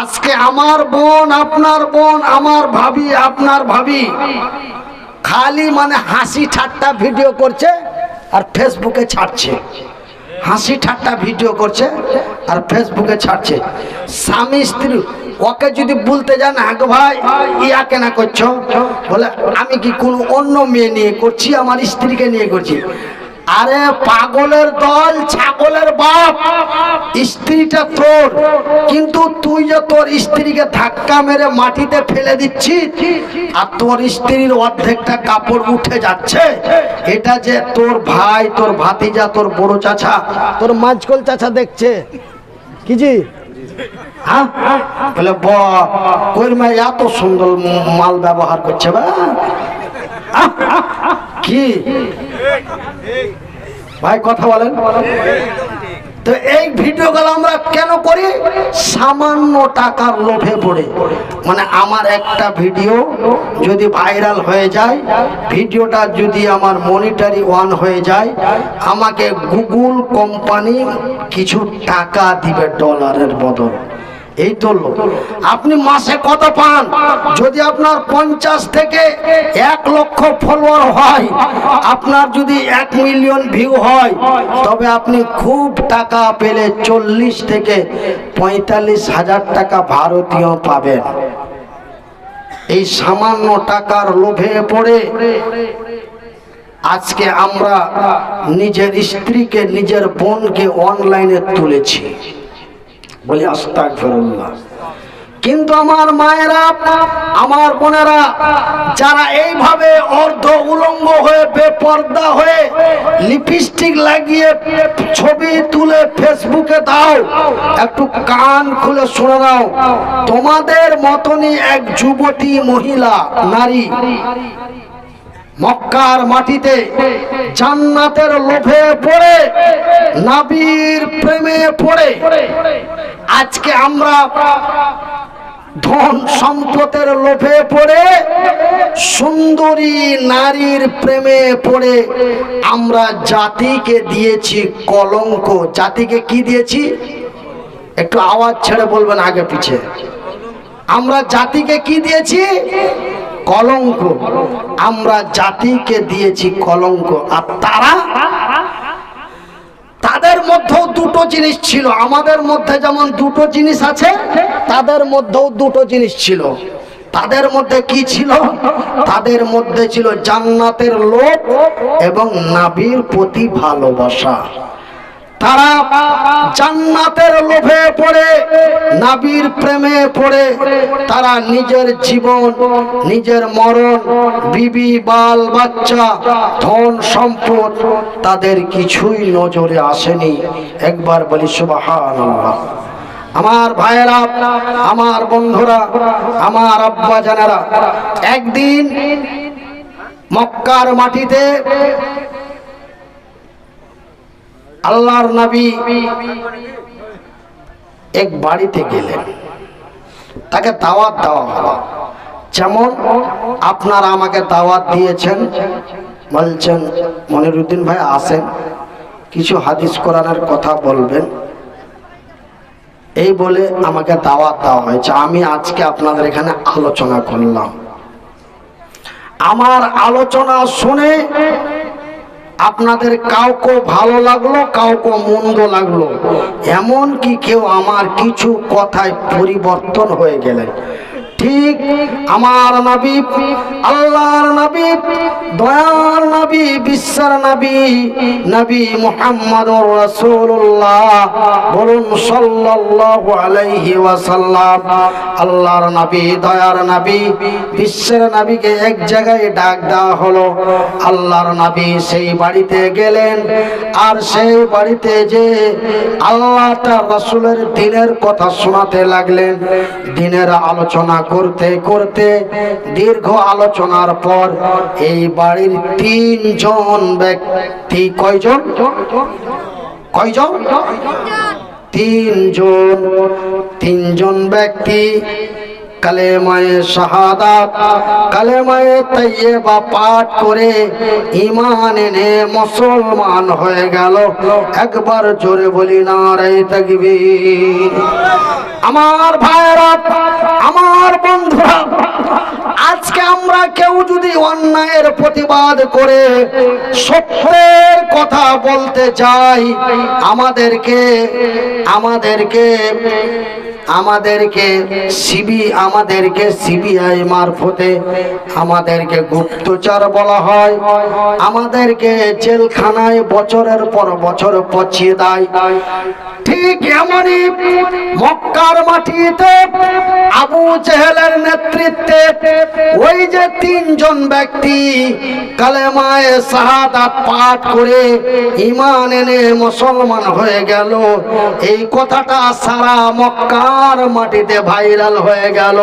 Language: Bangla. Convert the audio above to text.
আজকে আমার বোন, আপনার বোন, আমার ভাবি, আপনার ভাবি খালি মানে হাসি ঠাট্টা ভিডিও করছে আর ফেসবুকে ছাড়ছে। হাসি ঠাট্টা ভিডিও করছে আর ফেসবুকে ছাড়ছে। স্বামী স্ত্রী, ওকে যদি বলতে যান হ্যাঁ ভাই, ইয়া কেনা করছ? বলে, আমি কি কোনো অন্য মেয়ে নিয়ে করছি? আমার স্ত্রীকে নিয়ে করছি? আরে পাগলের দল, ছাগলের বাপ, স্ত্রীটা তোর। কিন্তু তুই যে তোর স্ত্রীকে ধাক্কা মেরে মাটিতে ফেলে দিচ্ছিস, আর তোর স্ত্রীর অর্ধেকটা কাপড় উঠে যাচ্ছে, এটা যে তোর ভাই, তোর ভাতিজা, তোর বড় চাচা, তোর মাঝকল চাচা দেখছে। কি জি? হ্যাঁ? বলে, ব, কইর মা, এত সুন্দর মাল ব্যবহার করছে, বা? কি? ভাই, কথা বলেন। তো এই ভিডিওগুলো আমরা কেন করি? সামান্য টাকার লোভে পড়ে। মানে আমার একটা ভিডিও যদি ভাইরাল হয়ে যায় ভিডিওটা যদি আমার মনিটারি ওয়ান হয়ে যায়, আমাকে গুগল কোম্পানি কিছু টাকা দিবে ডলারের বদল। এই তো আপনি মাসে কত পান? যদি আপনার পঞ্চাশ থেকে এক লক্ষ ফলোয়ার হয়, আপনার যদি এক মিলিয়ন ভিউ হয়, তবে আপনি খুব টাকা পেলে চল্লিশ থেকে পঁয়তাল্লিশ হাজার টাকা ভারতীয় পাবেন। এই সামান্য টাকার লোভে পড়ে আজকে আমরা নিজের স্ত্রীকে, নিজের বোনকে অনলাইনে তুলেছি। বলি আস্তাক ফেরুল্লাহ কিন্তু আমার মায়েরা, আমার বোনেরা, যারা এইভাবে অর্ধ উলঙ্গ হয়ে, বেপর্দা হয়ে লিপস্টিক লাগিয়ে ছবি তুলে ফেসবুকে দাও, একটু কান খুলে শুনে নাও, তোমাদের মতনই এক যুবতী মহিলা, নারী, মক্কার মাটিতে জান্নাতের লোভে পড়ে নাবির প্রেমে পড়ে। আজকে আমরা ধন সম্পদের লোভে পড়ে, সুন্দরী নারীর প্রেমে পড়ে আমরা জাতিকে দিয়েছি কলঙ্ক। জাতিকে কি দিয়েছি? একটু আওয়াজ ছেড়ে বলবেন আগে পিছে। আমরা জাতিকে কি দিয়েছি? কলঙ্ক। আমরা জাতিকে দিয়েছি কলঙ্ক। আর তারা দুটো জিনিস ছিল। আমাদের মধ্যে যেমন দুটো জিনিস আছে, তাদের মধ্যেও দুটো জিনিস ছিল। তাদের মধ্যে কি ছিল? তাদের মধ্যে ছিল জান্নাতের লোক এবং নাবির প্রতি ভালোবাসা। তারা জান্নাতের লোভে পড়ে, নাবির প্রেমে পড়ে, তারা নিজের জীবন, নিজের মরণ, বিবি, বাল, বাচ্চা, ধন, সম্পদ তাদের কিছুই নজরে আসেনি। একবার বলি সুবাহান আমার ভাইয়েরা, আমার বন্ধুরা, আমার আব্বা জানারা একদিন মক্কার মাটিতে আল্লাহর নবী এক বাড়িতে গেলেন। তাকে দাওয়াত দেওয়া হলো। যেমন আপনারা আমাকে দাওয়াত দিয়েছেন, বলছেন, মনিরুদ্দিন ভাই আসেন, কিছু হাদিস কোরআনের কথা বলবেন। এই বলে আমাকে দাওয়াত দেওয়া হয়েছে। আমি আজকে আপনাদের এখানে আলোচনা করলাম। আমার আলোচনা শুনে আপনাদের কাউকে ভালো লাগল, কাউকে মন্দ লাগল। এমন কি কেউ আমার কিছু কথায় পরিবর্তন হয়ে গেলেন। ঠিক আমার নবী, আল্লাহর নবী, দয়ার নবী, বিশ্বের নবী নবী মুহাম্মদ রাসূলুল্লাহ বলুন সাল্লাল্লাহু আলাইহি ওয়াসাল্লাম। আল্লাহর নবী, দয়ার নবী, বিশ্বের নবীকে এক জায়গায় ডাক দেওয়া হলো। আল্লাহর নবী সেই বাড়িতে গেলেন আর সেই বাড়িতে যে আল্লাহ তার রাসূলের দিনের কথা শোনাতে লাগলেন। দিনের আলোচনা করতে করতে দীর্ঘ আলোচনার পর এই বাড়ির তিনজন ব্যক্তি কয়জন? কয়জন? তিনজন। তিনজন ব্যক্তি কালেমায়ে শাহাদাত, কালেমায়ে পাঠ করে ঈমান এনে মুসলমান হয়ে গেল। একবার জোরে বলি নারে তাকবীর। আমার ভাইরা আমার বন্ধুরা আজকে আমরা কেউ যদি অন্যায়ের প্রতিবাদ করে সত্যের কথা বলতে চাই আমাদেরকে আমাদেরকে আমাদেরকে সিবি আমাদেরকে সিবিআই মারফতে আমাদেরকে গুপ্তচর বলা হয়। আমাদেরকে জেলখানায় বছরের পর বছর পচিয়ে দেয়। ঠিক এমনই মক্কার মাটিতে আবু জেহেলের নেতৃত্বে ওই যে তিনজন ব্যক্তি কালেমায় শাহাদাত পাঠ করে ইমান এনে মুসলমান হয়ে গেল। এই কথাটা সারা মক্কার মাটিতে ভাইরাল হয়ে গেল।